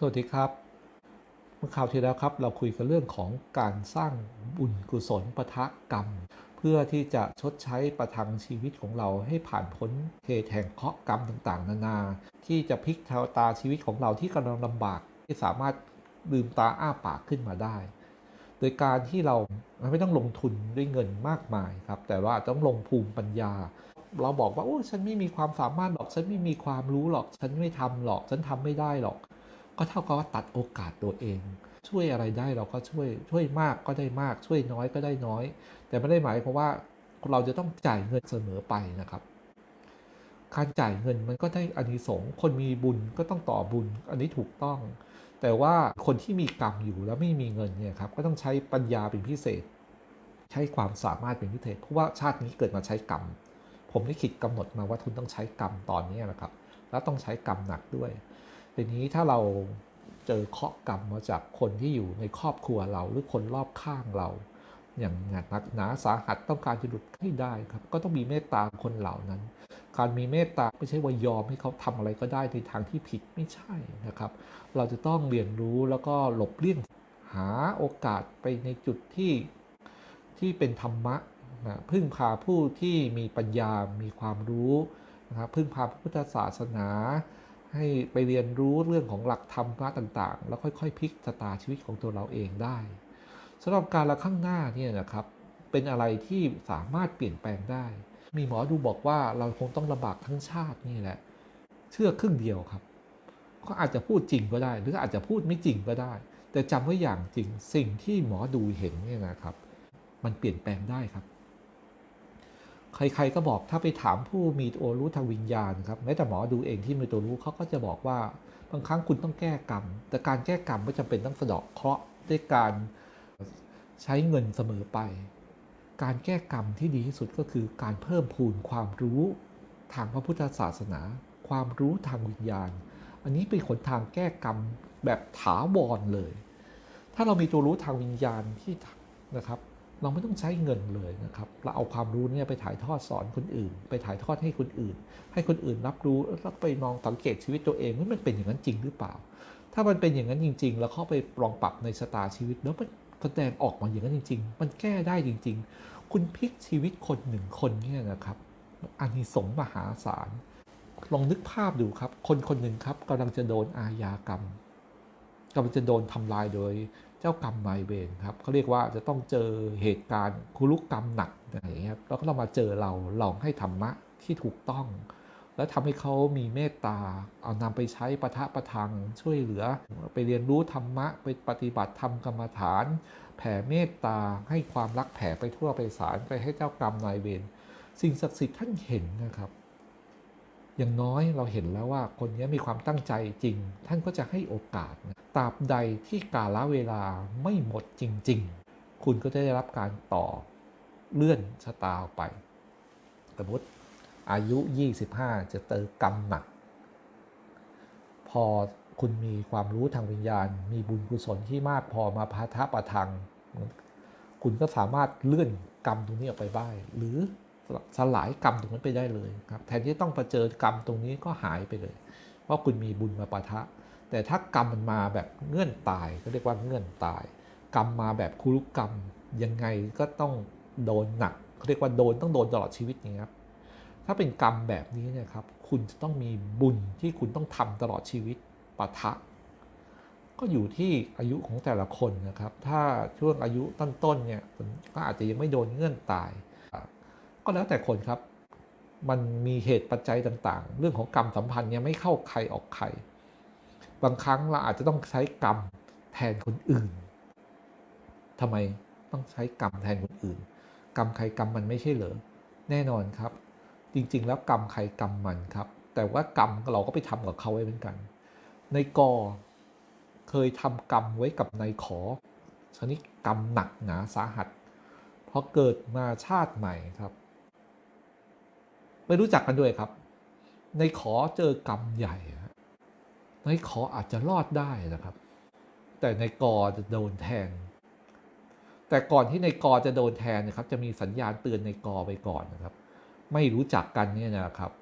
สวัสดีครับ เมื่อคราวที่แล้วครับ เราคุยกันเรื่องของการสร้างบุญกุศลปะทะกรรม เพื่อที่จะชดใช้ประทังชีวิตของเราให้ผ่านพ้นเหตุแห่งเคราะห์กรรมต่างๆ นานา ที่จะพลิกชะตาชีวิตของเราที่กำลังลำบากที่สามารถลืมตาอ้าปากขึ้นมาได้ โดยการที่เราไม่ต้องลงทุนด้วยเงินมากมายครับ แต่ว่าต้องลงภูมิปัญญา เราบอกว่าโอ้ฉันไม่มีความสามารถหรอกฉันไม่มีความรู้หรอก ฉันไม่ทำหรอกฉันทำไม่ได้หรอก ก็เท่ากับว่าตัดโอกาสตัวเอง ช่วยอะไรได้เราก็ช่วยช่วยมากก็ได้มาก ช่วยน้อยก็ได้น้อย แต่ไม่ได้หมายความว่าเราจะต้องจ่ายเงินเสมอไปนะครับ การจ่ายเงินมันก็ได้อานิสงส์คนมีบุญก็ต้องต่อบุญ อันนี้ถูกต้อง แต่ว่าคนที่มีกรรมอยู่แล้วไม่มีเงินเนี่ยครับก็ต้องใช้ปัญญาเป็นพิเศษ ใช้ความสามารถเป็นพิเศษเพราะว่าชาตินี้เกิดมาใช้กรรมผมได้คิดกำหนดมาว่าคุณต้องใช้กรรมตอนนี้นะครับ แล้วต้องใช้กรรมหนักด้วย ทีนี้ถ้าเราเจอเคาะกรรมมาจากคนที่อยู่ในครอบครัวเราหรือคนรอบข้างเรา อย่างหนักหนาสาหัสต้องการจะหลุดให้ได้ครับ ก็ต้องมีเมตตาคนเหล่านั้น การมีเมตตาไม่ใช่ว่ายอมให้เขาทำอะไรก็ได้ในทางที่ผิดไม่ใช่นะครับ เราจะต้องเรียนรู้แล้วก็หลบเลี่ยงหาโอกาสไปในจุดที่ที่เป็นธรรมะนะพึ่งพาผู้ที่มีปัญญา มีความรู้นะครับพึ่งพาพระพุทธศาสนา ให้ไปเรียนรู้เรื่องของหลักธรรมะต่างๆ แล้วค่อยๆพลิกชะตาชีวิตของตัวเราเองได้สำหรับการละข้างหน้าเนี่ยนะครับเป็นอะไรที่สามารถเปลี่ยนแปลงได้ มีหมอดูบอกว่าเราคงต้องลำบากทั้งชาตินี่แหละ เชื่อครึ่งเดียวครับ ก็อาจจะพูดจริงก็ได้ หรืออาจจะพูดไม่จริงก็ได้ แต่จำไว้อย่างจริงสิ่งที่หมอดูเห็นเนี่ยนะครับ มันเปลี่ยนแปลงได้ครับ ใครๆก็บอกถ้าไปถามผู้มีตัวรู้ทางวิญญาณครับแม้แต่หมอดูเองที่มีตัวรู้เขาก็จะบอกว่าบางครั้งคุณต้องแก้กรรม แต่การแก้กรรมไม่จำเป็นต้องสะดาะเคราะห์ด้วยการใช้เงินเสมอไป การแก้กรรมที่ดีที่สุดก็คือการเพิ่มพูนความรู้ทางพระพุทธศาสนา ความรู้ทางวิญญาณ อันนี้เป็นขนทางแก้กรรมแบบถาวรเลย ถ้าเรามีตัวรู้ทางวิญญาณที่นะครับ เราไม่ต้องใช้เงินเลยนะครับ เราเอาความรู้เนี่ยไปถ่ายทอดสอนคนอื่น ไปถ่ายทอดให้คนอื่น ให้คนอื่นรับรู้แล้วไปมองสังเกตชีวิตตัวเองว่ามันเป็นอย่างนั้นจริงหรือเปล่า ถ้ามันเป็นอย่างนั้นจริง ๆ แล้วเข้าไปลองปรับในชะตาชีวิตแล้วมันแสดงออกมาอย่างนั้นจริง ๆ มันแก้ได้จริง ๆ คุณพลิกชีวิตคนหนึ่งคนเนี่ยนะครับอานิสงส์มหาศาล ลองนึกภาพดูครับ คนคนหนึ่งครับกำลังจะโดนอาญากรรมกำลังจะโดนทำลายโดย เจ้ากรรมนายเวรครับเขาเรียกว่าจะต้องเจอเหตุการณ์คุรุกรรมหนักอะไรอย่างเงี้ยแล้วก็เรามาเจอเราลองให้ธรรมะที่ถูกต้อง แล้วทำให้เขามีเมตตา เอานำไปใช้ประทะประทังช่วยเหลือ ไปเรียนรู้ธรรมะไปปฏิบัติธรรมกรรมฐาน แผ่เมตตาให้ความรักแผ่ไปทั่วไปสารไปให้เจ้ากรรมนายเวรสิ่งศักดิ์สิทธิ์ท่านเห็นนะครับ อย่างน้อยเราเห็นแล้วว่าคนนี้มีความตั้งใจจริง ท่านก็จะให้โอกาสตราบใดที่กาลเวลาไม่หมดจริง ๆ คุณก็จะได้รับการต่อเลื่อนชะตาออกไป สมมติอายุ 25 จะเจอกรรมหนัก พอคุณมีความรู้ทางวิญญาณ มีบุญกุศลที่มากพอมาพาทะประทัง คุณก็สามารถเลื่อนกรรมตรงนี้ออกไปได้หรือ สลายกรรมตรงนั้นไปได้เลยครับแทนที่ต้องประเจอกรรมตรงนี้ก็หายไปเลยเพราะคุณมีบุญมาปะทะ แต่ถ้ากรรมมันมาแบบเงื่อนตายก็เรียกว่าเงื่อนตาย กรรมมาแบบคุรุกรรมยังไงก็ต้องโดนหนักเขาเรียกว่าโดนต้องโดนตลอดชีวิตอย่างนี้ครับถ้าเป็นกรรมแบบนี้เนี่ยครับคุณจะต้องมีบุญที่คุณต้องทำตลอดชีวิตปะทะ ก็อยู่ที่อายุของแต่ละคนนะครับ ถ้าช่วงอายุต้นๆเนี่ยก็อาจจะยังไม่โดนเงื่อนตาย ก็แล้วแต่คนครับ มันมีเหตุปัจจัยต่างๆ เรื่องของกรรมสัมพันธ์เนี่ยไม่เข้าใครออกใคร บางครั้งเราอาจจะต้องใช้กรรมแทนคนอื่นทำไมต้องใช้กรรมแทนคนอื่น กรรมใครกรรมมันไม่ใช่เหรอ แน่นอนครับ จริงๆ แล้วกรรมใครกรรมมันครับ แต่ว่ากรรมเราก็ไปทำกับเขาไว้เหมือนกัน ในกอเคยทำกรรมไว้กับนายขอชนิดกรรมหนักหนาสาหัสพอเกิดมาชาติใหม่ครับ ไม่รู้จักกันด้วยครับ ในขอเจอกรรมใหญ่ในขออาจจะรอดได้นะครับ แต่ในกอจะโดนแทนแต่ก่อนที่ในกอจะโดนแทนนะครับ จะมีสัญญาณเตือนในกอไปก่อนนะครับ ไม่รู้จักกันเนี่ยนะครับ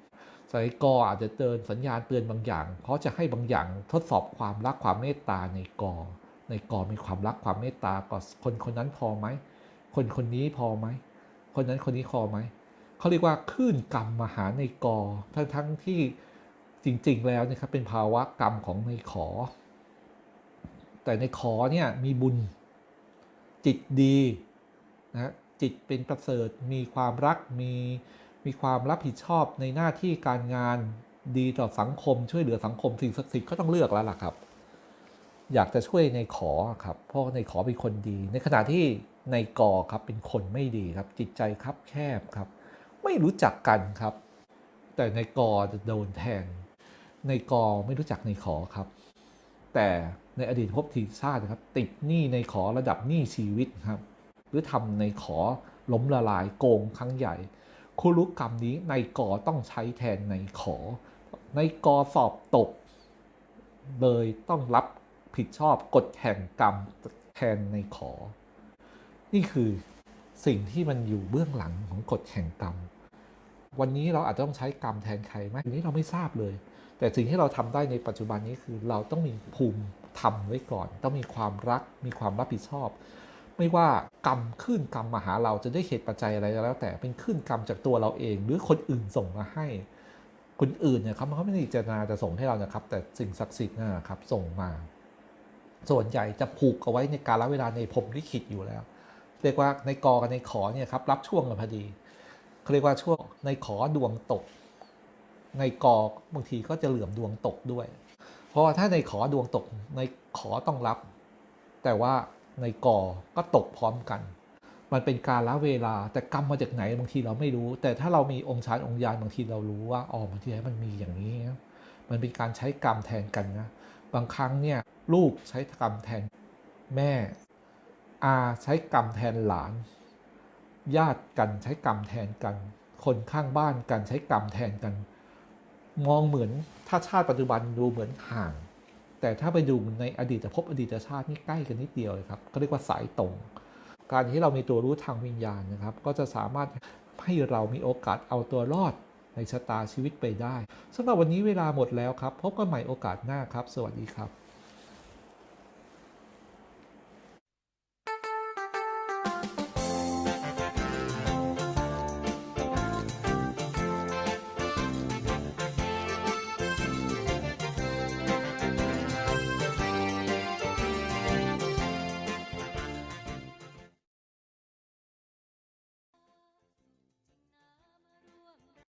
สายกออาจจะเตือนสัญญาณเตือนบางอย่าง เพราะจะให้บางอย่างทดสอบความรักความเมตตาในกอ ในกอมีความรักความเมตตากับคนคนนั้นพอไหม คนคนนี้พอไหม คนนั้นคนนี้พอไหม เขาเรียกว่าคลื่นกรรมมหาในกอทั้งทั้งที่จริง ๆ แล้วนะครับเป็นภาวะกรรมของในขอ แต่ในขอเนี่ยมีบุญจิตดีนะจิตเป็นประเสริฐมีความรักมีมีความรับผิดชอบในหน้าที่การงานดีต่อสังคมช่วยเหลือสังคมสิ่งศักดิ์สิทธิ์ก็ต้องเลือกแล้วล่ะครับ อยากจะช่วยในขอครับเพราะในขอเป็นคนดี ในขณะที่ในกอครับเป็นคนไม่ดีครับ จิตใจคับแคบครับ ไม่รู้จักกันครับ แต่ในกอจะโดนแทง ในกอไม่รู้จักในขอครับ แต่ในอดีตภพทีชาตินะครับ ติดหนี้ในขอระดับหนี้ชีวิตครับ หรือทำในขอล้มละลายโกงครั้งใหญ่คุรุกรรมนี้ในกอต้องใช้แทนในขอ ในกอสอบตก เลยต้องรับผิดชอบกฎแห่งกรรมแทนในขอ นี่คือสิ่งที่มันอยู่เบื้องหลังของกฎแห่งกรรม วันนี้เราอาจจะต้องใช้กรรมแทนใครไหมอันนี้เราไม่ทราบเลย แต่สิ่งที่เราทำได้ในปัจจุบันนี้คือเราต้องมีภูมิธรรมไว้ก่อน ต้องมีความรัก มีความรับผิดชอบ ไม่ว่ากรรมขึ้นกรรมมาหาเราจะได้เหตุปัจจัยอะไรแล้ว แต่เป็นขึ้นกรรมจากตัวเราเอง หรือคนอื่นส่งมาให้ คนอื่นเนี่ยครับเขาไม่ได้เจตนาจะส่งให้เรานะครับ แต่สิ่งศักดิ์สิทธิ์นะครับส่งมา ส่วนใหญ่จะผูกเอาไว้ในการละเวลาในพรมลิขิตอยู่แล้ว เรียกว่าในกอกับในขอเนี่ยครับรับช่วงกันพอดี เขาเรียกว่าช่วงในขอดวงตก ในกอบางทีก็จะเหลื่อมดวงตกด้วย เพราะว่าถ้าในขอดวงตกในขอต้องรับ แต่ว่าในกอก็ตกพร้อมกัน มันเป็นการละเวลาแต่กรรมมาจากไหนบางทีเราไม่รู้ แต่ถ้าเรามีองค์ฌานองค์ญาณบางทีเรารู้ว่าอ๋อบางทีมันมีอย่างนี้นะมันเป็นการใช้กรรมแทนกันนะบางครั้งเนี่ยลูกใช้กรรมแทนแม่อาใช้กรรมแทนหลาน ญาติกันใช้กรรมแทนกัน คนข้างบ้านกันใช้กรรมแทนกัน มองเหมือนถ้าชาติปัจจุบันดูเหมือนห่าง แต่ถ้าไปดูในอดีตภพอดีตชาตินี่ใกล้กันนิดเดียวเลยครับก็เรียกว่าสายตรง การที่เรามีตัวรู้ทางวิญญาณนะครับ ก็จะสามารถให้เรามีโอกาสเอาตัวรอดในชะตาชีวิตไปได้สำหรับวันนี้เวลาหมดแล้วครับ พบกันใหม่โอกาสหน้าครับ สวัสดีครับ